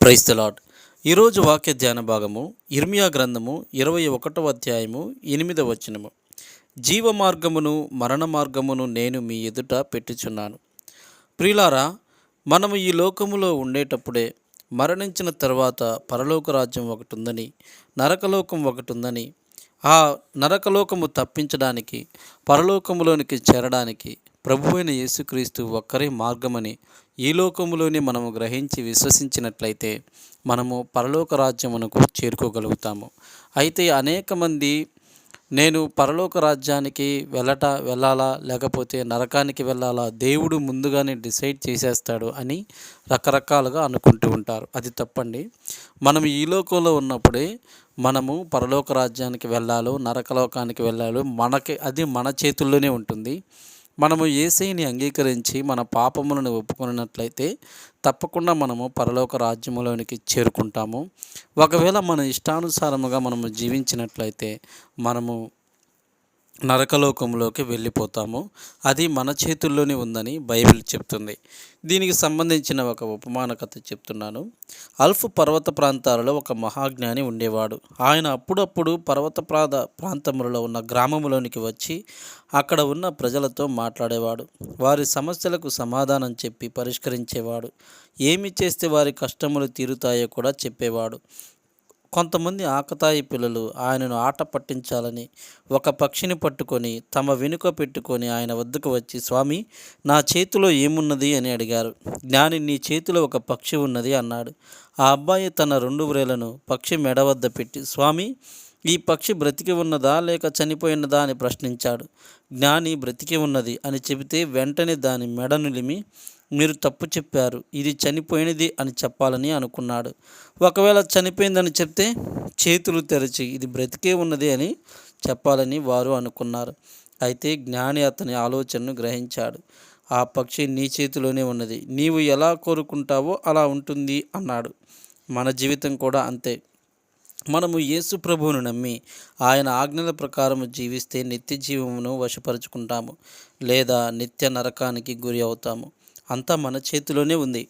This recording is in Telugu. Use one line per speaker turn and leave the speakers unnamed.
ప్రైస్ ఈరోజు వాక్య ధ్యాన భాగము ఇర్మియా గ్రంథము ఇరవై ఒకటవ అధ్యాయము ఎనిమిదవ వచనము. జీవ మార్గమును మరణ మార్గమును నేను మీ ఎదుట పెట్టుచున్నాను. ప్రియులారా మనము ఈ లోకములో ఉండేటప్పుడే మరణించిన తర్వాత పరలోక రాజ్యం ఒకటి ఉందని నరకలోకం ఒకటి ఉందని ఆ నరకలోకము తప్పించడానికి పరలోకములోనికి చేరడానికి ప్రభువైన యేసుక్రీస్తు ఒక్కరే మార్గమని ఈ లోకములోనే మనము గ్రహించి విశ్వసించినట్లయితే మనము పరలోక రాజ్యమునకు చేరుకోగలుగుతాము. అయితే అనేక మంది నేను పరలోక రాజ్యానికి వెళ్ళట వెళ్ళాలా లేకపోతే నరకానికి వెళ్ళాలా దేవుడు ముందుగానే డిసైడ్ చేసేస్తాడు అని రకరకాలుగా అనుకుంటూ ఉంటారు. అది తప్పండి. మనం ఈ లోకంలో ఉన్నప్పుడే మనము పరలోక రాజ్యానికి వెళ్ళాలో నరకలోకానికి వెళ్ళాలో మనకి అది మన చేతుల్లోనే ఉంటుంది. మనము ఏసైని అంగీకరించి మన పాపములను ఒప్పుకున్నట్లయితే తప్పకుండా మనము పరలోక రాజ్యములోనికి చేరుకుంటాము. ఒకవేళ మన ఇష్టానుసారముగా మనము జీవించినట్లయితే మనము నరకలోకంలోకి వెళ్ళిపోతాము. అది మన చేతుల్లోనే ఉందని బైబిల్ చెప్తుంది. దీనికి సంబంధించిన ఒక ఉపమాన కథ చెప్తున్నాను. అల్ఫ్ పర్వత ప్రాంతాలలో ఒక మహాజ్ఞాని ఉండేవాడు. ఆయన అప్పుడప్పుడు పర్వత ప్రాంత ప్రాంతములలో ఉన్న గ్రామములోనికి వచ్చి అక్కడ ఉన్న ప్రజలతో మాట్లాడేవాడు. వారి సమస్యలకు సమాధానం చెప్పి పరిష్కరించేవాడు. ఏమి చేస్తే వారి కష్టములు తీరుతాయో కూడా చెప్పేవాడు. కొంతమంది ఆకతాయి పిల్లలు ఆయనను ఆట పట్టించాలని ఒక పక్షిని పట్టుకొని తమ వెనుక పెట్టుకొని ఆయన వద్దకు వచ్చి స్వామి నా చేతిలో ఏమున్నది? అని అడిగారు. జ్ఞాని నీ చేతిలో ఒక పక్షి ఉన్నది అన్నాడు. ఆ అబ్బాయి తన రెండు వ్రేలను పక్షి మెడ వద్ద పెట్టి స్వామి ఈ పక్షి బ్రతికి ఉన్నదా లేక చనిపోయినదా? అని ప్రశ్నించాడు. జ్ఞాని బ్రతికి ఉన్నది అని చెబితే వెంటనే దాని మెడను లిమి మీరు తప్పు చెప్పారు ఇది చనిపోయినది అని చెప్పాలని అనుకున్నాడు. ఒకవేళ చనిపోయిందని చెప్తే చేతులు తెరచి ఇది బ్రతికే ఉన్నది అని చెప్పాలని వారు అనుకున్నారు. అయితే జ్ఞాని అతని ఆలోచనను గ్రహించాడు. ఆ పక్షి నీ చేతిలోనే ఉన్నది నీవు ఎలా కోరుకుంటావో అలా ఉంటుంది అన్నాడు. మన జీవితం కూడా అంతే. మనము యేసు ప్రభువును నమ్మి ఆయన ఆజ్ఞల ప్రకారం జీవిస్తే నిత్య జీవమును వశపరుచుకుంటాము లేదా నిత్య నరకానికి గురి అవుతాము. అంతా మన చేతిలోనే ఉంది.